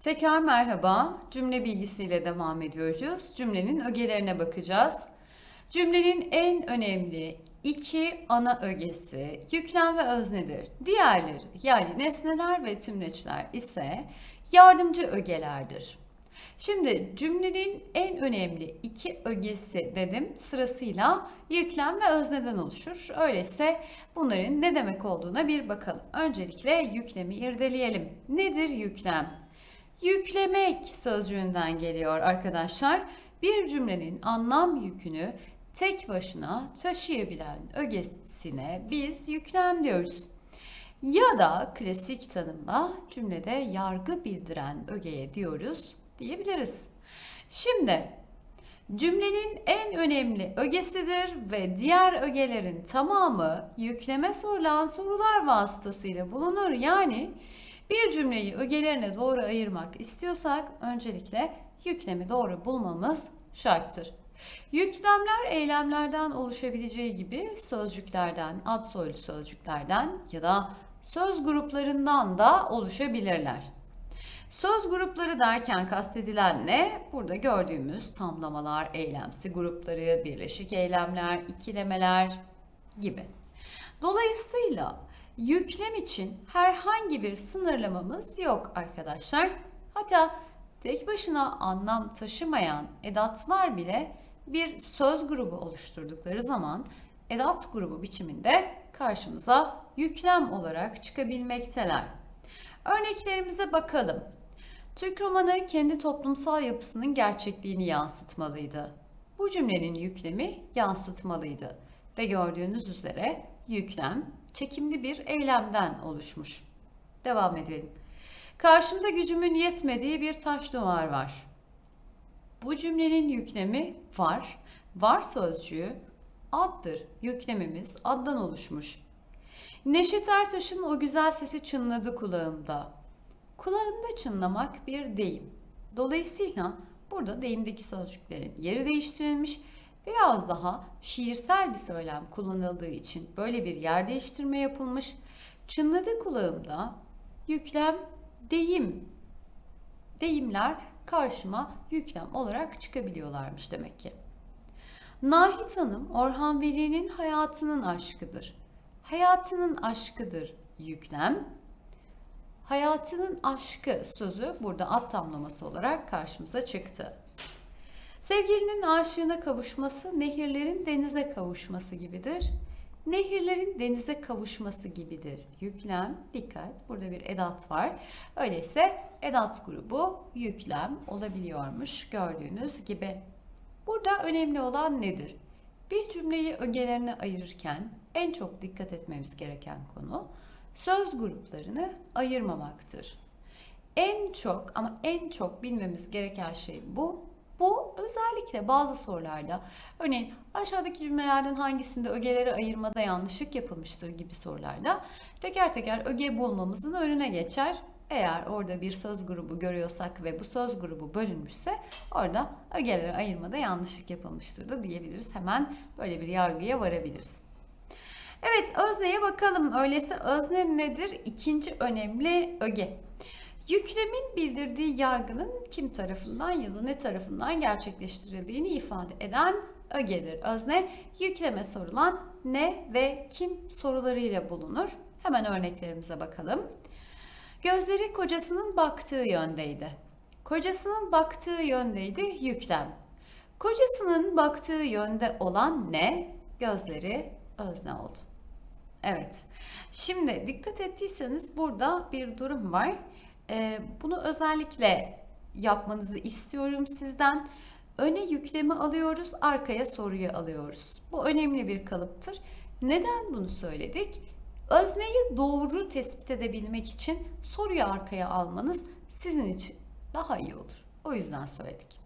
Tekrar merhaba. Cümle bilgisiyle devam ediyoruz. Cümlenin ögelerine bakacağız. Cümlenin en önemli iki ana ögesi yüklem ve öznedir. Diğerleri yani nesneler ve tümleçler ise yardımcı ögelerdir. Şimdi cümlenin en önemli iki ögesi dedim sırasıyla yüklem ve özneden oluşur. Öyleyse bunların ne demek olduğuna bir bakalım. Öncelikle yüklemi irdeleyelim. Nedir yüklem? Yüklemek sözcüğünden geliyor arkadaşlar. Bir cümlenin anlam yükünü tek başına taşıyabilen ögesine biz yüklem diyoruz. Ya da klasik tanımla cümlede yargı bildiren ögeye diyoruz diyebiliriz. Şimdi cümlenin en önemli ögesidir ve diğer ögelerin tamamı yükleme sorulan sorular vasıtasıyla bulunur. Yani bir cümleyi ögelerine doğru ayırmak istiyorsak öncelikle yüklemi doğru bulmamız şarttır. Yüklemler eylemlerden oluşabileceği gibi sözcüklerden, ad soylu sözcüklerden ya da söz gruplarından da oluşabilirler. Söz grupları derken kastedilen ne? Burada gördüğümüz tamlamalar, eylemsi grupları, birleşik eylemler, ikilemeler gibi. Dolayısıyla yüklem için herhangi bir sınırlamamız yok arkadaşlar. Hatta tek başına anlam taşımayan edatlar bile bir söz grubu oluşturdukları zaman edat grubu biçiminde karşımıza yüklem olarak çıkabilmekteler. Örneklerimize bakalım. Türk romanı kendi toplumsal yapısının gerçekliğini yansıtmalıydı. Bu cümlenin yüklemi yansıtmalıydı ve gördüğünüz üzere yüklem çekimli bir eylemden oluşmuş. Devam edelim. Karşımda gücümün yetmediği bir taş duvar var. Bu cümlenin yüklemi var. Var sözcüğü addır. Yüklemimiz addan oluşmuş. Neşet Ertaş'ın o güzel sesi çınladı kulağımda. Kulağında çınlamak bir deyim. Dolayısıyla burada deyimdeki sözcüklerin yeri değiştirilmiş biraz daha şiirsel bir söylem kullanıldığı için böyle bir yer değiştirme yapılmış. Çınladı kulağımda yüklem deyim. Deyimler karşıma yüklem olarak çıkabiliyorlarmış demek ki. Nahit Hanım Orhan Veli'nin hayatının aşkıdır. Hayatının aşkıdır yüklem. Hayatının aşkı sözü burada ad tamlaması olarak karşımıza çıktı. Sevgilinin aşığına kavuşması nehirlerin denize kavuşması gibidir. Nehirlerin denize kavuşması gibidir. Yüklem, dikkat burada bir edat var. Öyleyse edat grubu yüklem olabiliyormuş gördüğünüz gibi. Burada önemli olan nedir? Bir cümleyi ögelerine ayırırken en çok dikkat etmemiz gereken konu söz gruplarını ayırmamaktır. En çok ama en çok bilmemiz gereken şey bu. Bu özellikle bazı sorularda örneğin aşağıdaki cümlelerden hangisinde ögeleri ayırmada yanlışlık yapılmıştır gibi sorularda teker teker öge bulmamızın önüne geçer. Eğer orada bir söz grubu görüyorsak ve bu söz grubu bölünmüşse orada ögeleri ayırmada yanlışlık yapılmıştır da diyebiliriz. Hemen böyle bir yargıya varabiliriz. Evet özneye bakalım. Öyleyse özne nedir? İkinci önemli öge. Yüklemin bildirdiği yargının kim tarafından ya da ne tarafından gerçekleştirildiğini ifade eden ögedir. Özne yükleme sorulan ne ve kim sorularıyla bulunur. Hemen örneklerimize bakalım. Gözleri kocasının baktığı yöndeydi. Kocasının baktığı yöndeydi yüklem. Kocasının baktığı yönde olan ne? Gözleri özne oldu. Evet. Şimdi dikkat ettiyseniz burada bir durum var. Ee, bunu özellikle yapmanızı istiyorum sizden. Öne yüklemi alıyoruz, arkaya soruyu alıyoruz. Bu önemli bir kalıptır. Neden bunu söyledik? Özneyi doğru tespit edebilmek için soruyu arkaya almanız sizin için daha iyi olur. O yüzden söyledik.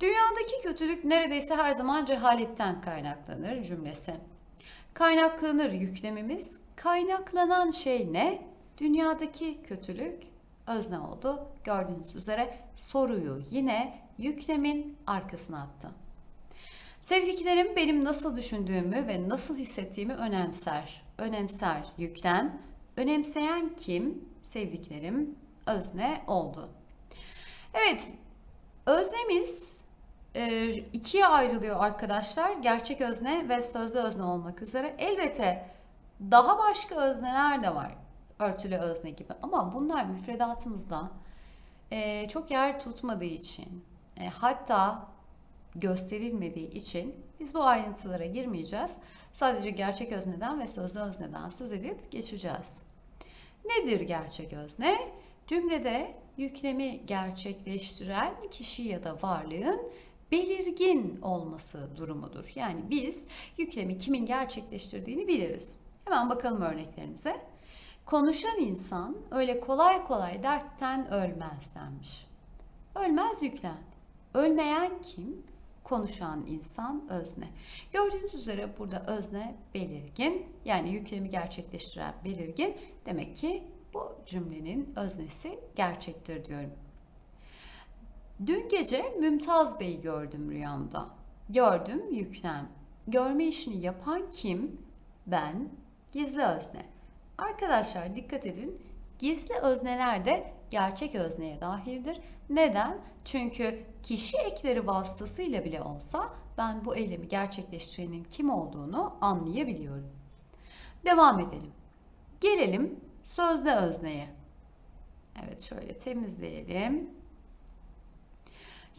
Dünyadaki kötülük neredeyse her zaman cehaletten kaynaklanır cümlesi. Kaynaklanır yüklemimiz. Kaynaklanan şey ne? Dünyadaki kötülük özne oldu. Gördüğünüz üzere soruyu yine yüklemin arkasına attı. Sevdiklerim benim nasıl düşündüğümü ve nasıl hissettiğimi önemser. Önemser yüklem. Önemseyen kim? Sevdiklerim özne oldu. Evet, öznemiz e, ikiye ayrılıyor arkadaşlar. Gerçek özne ve sözlü özne olmak üzere. Elbette daha başka özneler de var. Örtülü özne gibi. Ama bunlar müfredatımızda e, çok yer tutmadığı için e, hatta gösterilmediği için biz bu ayrıntılara girmeyeceğiz. Sadece gerçek özneden ve sözlü özneden söz edip geçeceğiz. Nedir gerçek özne? Cümlede yüklemi gerçekleştiren kişi ya da varlığın belirgin olması durumudur. Yani biz yüklemi kimin gerçekleştirdiğini biliriz. Hemen bakalım örneklerimize. Konuşan insan öyle kolay kolay dertten ölmez denmiş. Ölmez yüklem. Ölmeyen kim? Konuşan insan özne. Gördüğünüz üzere burada özne belirgin. Yani yüklemi gerçekleştiren belirgin. Demek ki bu cümlenin öznesi gerçektir diyorum. Dün gece Mümtaz Bey'i gördüm rüyamda. Gördüm yüklem. Görme işini yapan kim? Ben. Gizli özne. Arkadaşlar dikkat edin. Gizli özneler de gerçek özneye dahildir. Neden? Çünkü kişi ekleri vasıtasıyla bile olsa ben bu eylemi gerçekleştirenin kim olduğunu anlayabiliyorum. Devam edelim. Gelelim sözde özneye. Evet şöyle temizleyelim.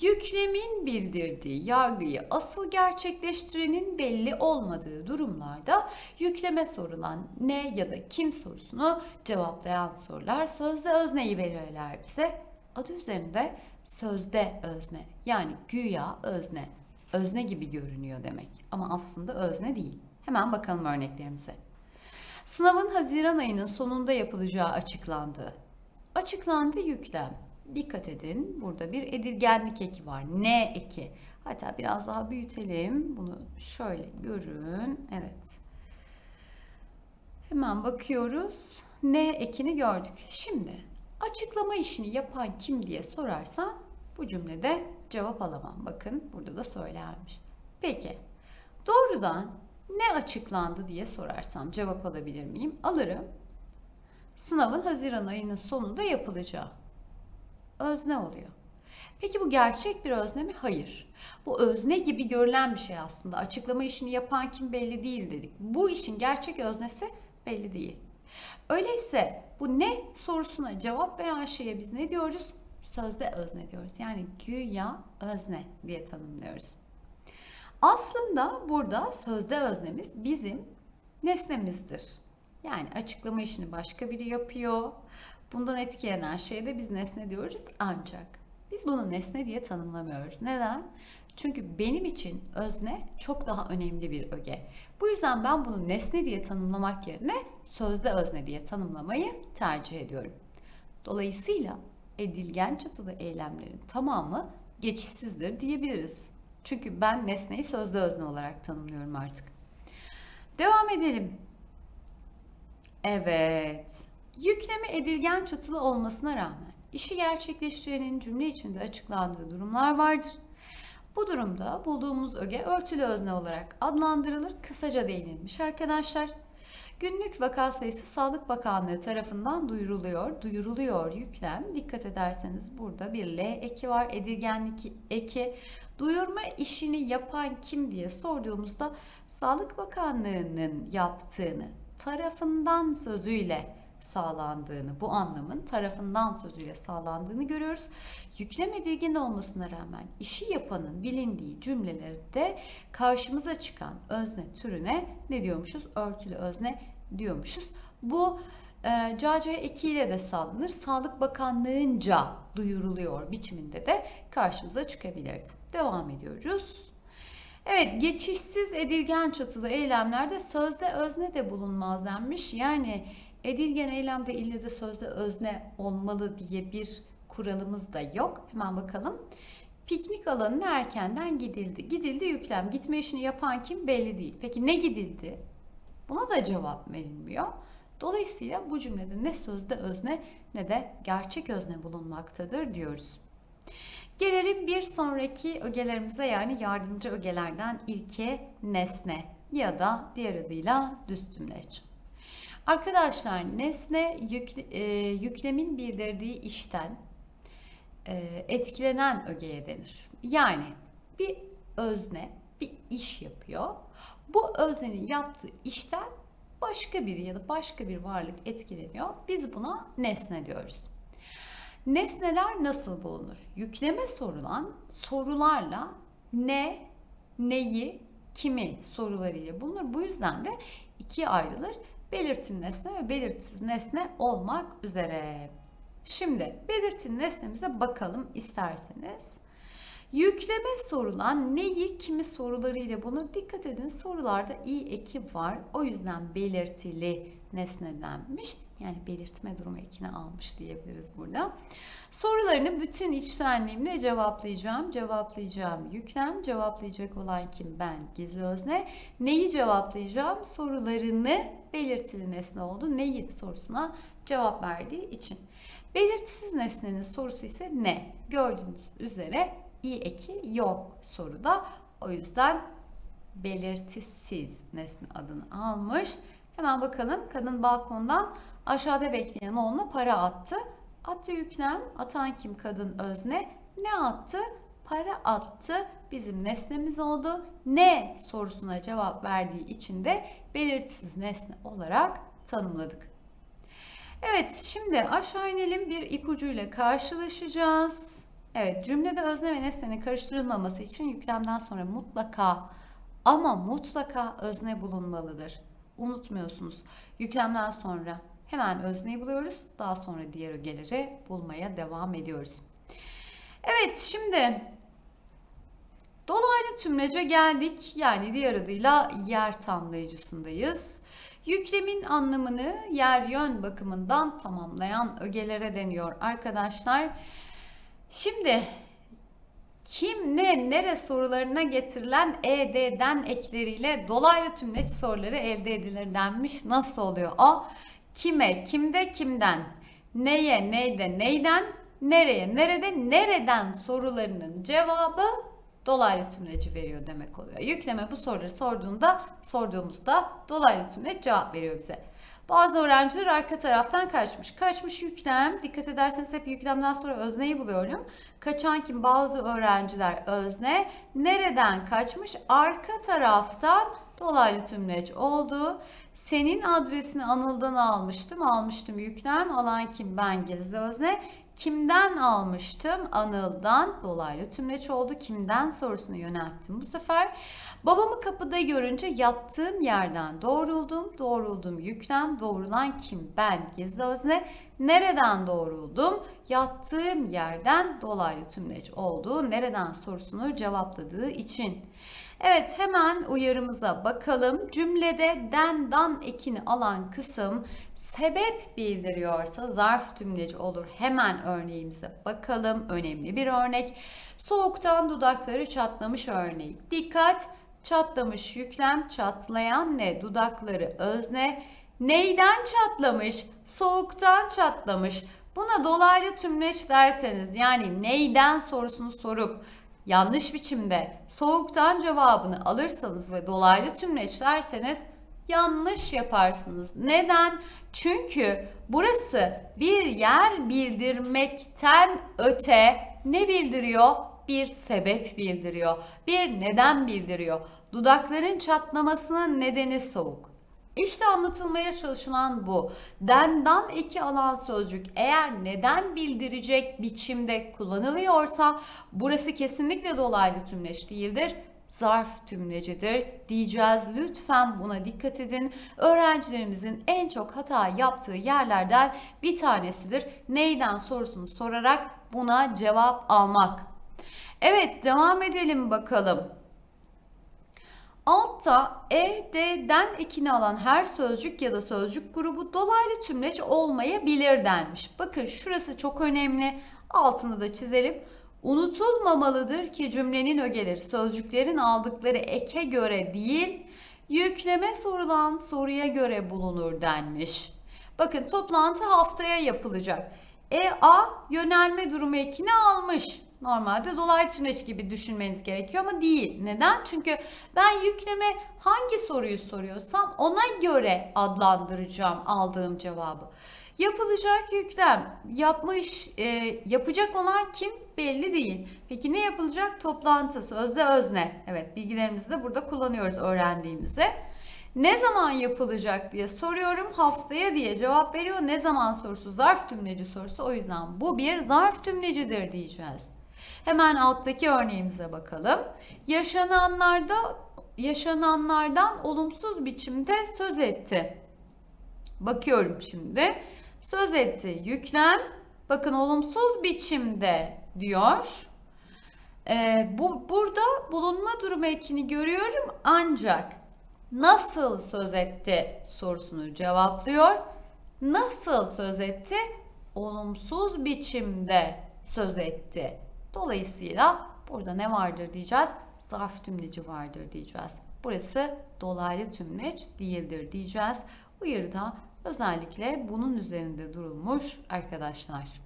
Yüklemin bildirdiği yargıyı asıl gerçekleştirenin belli olmadığı durumlarda yükleme sorulan ne ya da kim sorusunu cevaplayan sorular sözde özneyi verirler bize. Adı üzerinde sözde özne yani güya özne. Özne gibi görünüyor demek ama aslında özne değil. Hemen bakalım örneklerimize. Sınavın Haziran ayının sonunda yapılacağı açıklandı. Açıklandı yüklem. Dikkat edin burada bir edilgenlik eki var. Ne eki. Hatta biraz daha büyütelim. Bunu şöyle görün. Evet. Hemen bakıyoruz. Ne ekini gördük. Şimdi açıklama işini yapan kim diye sorarsa bu cümlede cevap alamam. Bakın burada da söylenmiş. Peki doğrudan ne açıklandı diye sorarsam cevap alabilir miyim? Alırım. Sınavın Haziran ayının sonunda yapılacağı özne oluyor. Peki bu gerçek bir özne mi? Hayır. Bu özne gibi görülen bir şey aslında. Açıklama işini yapan kim belli değil dedik. Bu işin gerçek öznesi belli değil. Öyleyse bu ne sorusuna cevap veren şeye biz ne diyoruz? Sözde özne diyoruz. Yani güya özne diye tanımlıyoruz. Aslında burada sözde öznemiz bizim nesnemizdir. Yani açıklama işini başka biri yapıyor. Bundan etkilenen şeye de biz nesne diyoruz ancak biz bunu nesne diye tanımlamıyoruz. Neden? Çünkü benim için özne çok daha önemli bir öge. Bu yüzden ben bunu nesne diye tanımlamak yerine sözde özne diye tanımlamayı tercih ediyorum. Dolayısıyla edilgen çatılı eylemlerin tamamı geçişsizdir diyebiliriz. Çünkü ben nesneyi sözde özne olarak tanımlıyorum artık. Devam edelim. Evet. Yükleme edilgen çatılı olmasına rağmen işi gerçekleştirenin cümle içinde açıklandığı durumlar vardır. Bu durumda bulduğumuz öge örtülü özne olarak adlandırılır. Kısaca değinilmiş arkadaşlar. Günlük vaka sayısı Sağlık Bakanlığı tarafından duyuruluyor. Duyuruluyor yüklem. Dikkat ederseniz burada bir L eki var. Edilgenlik eki. Duyurma işini yapan kim diye sorduğumuzda Sağlık Bakanlığı'nın yaptığını tarafından sözüyle sağlandığını, bu anlamın tarafından sözüyle sağlandığını görüyoruz. Yüklem edilgen olmasına rağmen işi yapanın bilindiği cümlelerde karşımıza çıkan özne türüne ne diyormuşuz? Örtülü özne diyormuşuz. Bu e, CC ekiyle de sağlanır. Sağlık Bakanlığı'nca duyuruluyor biçiminde de karşımıza çıkabilirdi. Devam ediyoruz. Evet, geçişsiz edilgen çatılı eylemlerde sözde özne de bulunmaz denmiş. Yani Edilgen eylemde ille de sözde özne olmalı diye bir kuralımız da yok. Hemen bakalım. Piknik alanına erkenden gidildi. Gidildi yüklem. Gitme işini yapan kim belli değil. Peki ne gidildi? Buna da cevap verilmiyor. Dolayısıyla bu cümlede ne sözde özne ne de gerçek özne bulunmaktadır diyoruz. Gelelim bir sonraki ögelerimize yani yardımcı ögelerden ilke nesne ya da diğer adıyla düz tümleç. Arkadaşlar nesne yükle, e, yüklemin bildirdiği işten e, etkilenen ögeye denir. Yani bir özne bir iş yapıyor. Bu öznenin yaptığı işten başka biri ya da başka bir varlık etkileniyor. Biz buna nesne diyoruz. Nesneler nasıl bulunur? Yükleme sorulan sorularla ne, neyi, kimi sorularıyla bulunur. Bu yüzden de ikiye ayrılır. Belirtin nesne ve belirtisiz nesne olmak üzere. Şimdi belirtin nesnemize bakalım isterseniz. Yükleme sorulan neyi kimi sorularıyla bunu dikkat edin sorularda i eki var. O yüzden belirtili nesnelenmiş. Yani belirtme durumu ekini almış diyebiliriz burada. Sorularını bütün içtenliğimle cevaplayacağım. Cevaplayacağım yüklem. Cevaplayacak olan kim? Ben. Gizli özne. Neyi cevaplayacağım? Sorularını belirtili nesne oldu. Neyi sorusuna cevap verdiği için. Belirtisiz nesnenin sorusu ise ne? Gördüğünüz üzere i eki yok soruda. O yüzden belirtisiz nesne adını almış. Hemen bakalım kadın balkondan aşağıda bekleyen oğluna para attı. Attı yüklem. Atan kim kadın özne? Ne attı? Para attı. Bizim nesnemiz oldu. Ne sorusuna cevap verdiği için de belirtisiz nesne olarak tanımladık. Evet şimdi aşağı inelim bir ipucuyla karşılaşacağız. Evet cümlede özne ve nesnenin karıştırılmaması için yüklemden sonra mutlaka ama mutlaka özne bulunmalıdır. Unutmuyorsunuz. Yüklemden sonra hemen özneyi buluyoruz. Daha sonra diğer ögeleri bulmaya devam ediyoruz. Evet şimdi dolaylı tümlece geldik. Yani diğer adıyla yer tamlayıcısındayız. Yüklemin anlamını yer yön bakımından tamamlayan ögelere deniyor arkadaşlar. Şimdi kim, ne, nere sorularına getirilen ED'den ekleriyle dolaylı tümleç soruları elde edilir denmiş. Nasıl oluyor o? Kime, kimde, kimden, neye, neyde, neyden, nereye, nerede, nereden sorularının cevabı dolaylı tümleci veriyor demek oluyor. Yükleme bu soruları sorduğunda, sorduğumuzda dolaylı tümleç cevap veriyor bize. Bazı öğrenciler arka taraftan kaçmış. Kaçmış yüklem. Dikkat ederseniz hep yüklemden sonra özneyi buluyorum. Kaçan kim? Bazı öğrenciler özne. Nereden kaçmış? Arka taraftan dolaylı tümleç oldu. Senin adresini Anıl'dan almıştım. Almıştım yüklem. Alan kim? Ben gizli özne. Kimden almıştım? Anıl'dan dolaylı tümleç oldu. Kimden sorusunu yönelttim bu sefer. Babamı kapıda görünce yattığım yerden doğruldum. Doğruldum yüklem. Doğrulan kim? Ben gizli özne. Nereden doğruldum? Yattığım yerden dolaylı tümleç oldu. Nereden sorusunu cevapladığı için. Evet hemen uyarımıza bakalım. Cümlede den dan ekini alan kısım sebep bildiriyorsa zarf tümleci olur. Hemen örneğimize bakalım. Önemli bir örnek. Soğuktan dudakları çatlamış örneği. Dikkat! Çatlamış yüklem çatlayan ne? Dudakları özne. Neyden çatlamış? Soğuktan çatlamış. Buna dolaylı tümleç derseniz yani neyden sorusunu sorup yanlış biçimde soğuktan cevabını alırsanız ve dolaylı tümleç derseniz yanlış yaparsınız. Neden? Çünkü burası bir yer bildirmekten öte ne bildiriyor? Bir sebep bildiriyor. Bir neden bildiriyor. Dudakların çatlamasının nedeni soğuk. İşte anlatılmaya çalışılan bu. Dendan eki alan sözcük eğer neden bildirecek biçimde kullanılıyorsa burası kesinlikle dolaylı tümleç değildir. Zarf tümlecidir diyeceğiz. Lütfen buna dikkat edin. Öğrencilerimizin en çok hata yaptığı yerlerden bir tanesidir. Neyden sorusunu sorarak buna cevap almak. Evet devam edelim bakalım. Altta e, d'den ekini alan her sözcük ya da sözcük grubu dolaylı tümleç olmayabilir denmiş. Bakın şurası çok önemli. Altını da çizelim. Unutulmamalıdır ki cümlenin ögeleri sözcüklerin aldıkları eke göre değil, yükleme sorulan soruya göre bulunur denmiş. Bakın toplantı haftaya yapılacak. E A yönelme durumu ekini almış. Normalde dolaylı tümleç gibi düşünmeniz gerekiyor ama değil. Neden? Çünkü ben yükleme hangi soruyu soruyorsam ona göre adlandıracağım aldığım cevabı. Yapılacak yüklem, yapmış, e, yapacak olan kim belli değil. Peki ne yapılacak? Toplantı, sözde özne. Evet bilgilerimizi de burada kullanıyoruz öğrendiğimizi. Ne zaman yapılacak diye soruyorum. Haftaya diye cevap veriyor. Ne zaman sorusu zarf tümleci sorusu. O yüzden bu bir zarf tümlecidir diyeceğiz. Hemen alttaki örneğimize bakalım. Yaşananlarda yaşananlardan olumsuz biçimde söz etti. Bakıyorum şimdi. Söz etti. Yüklem. Bakın olumsuz biçimde diyor. Ee, bu burada bulunma durumu ekini görüyorum ancak nasıl söz etti sorusunu cevaplıyor. Nasıl söz etti? Olumsuz biçimde söz etti. Dolayısıyla burada ne vardır diyeceğiz? Zarf tümleci vardır diyeceğiz. Burası dolaylı tümleç değildir diyeceğiz. Uyarıda özellikle bunun üzerinde durulmuş arkadaşlar.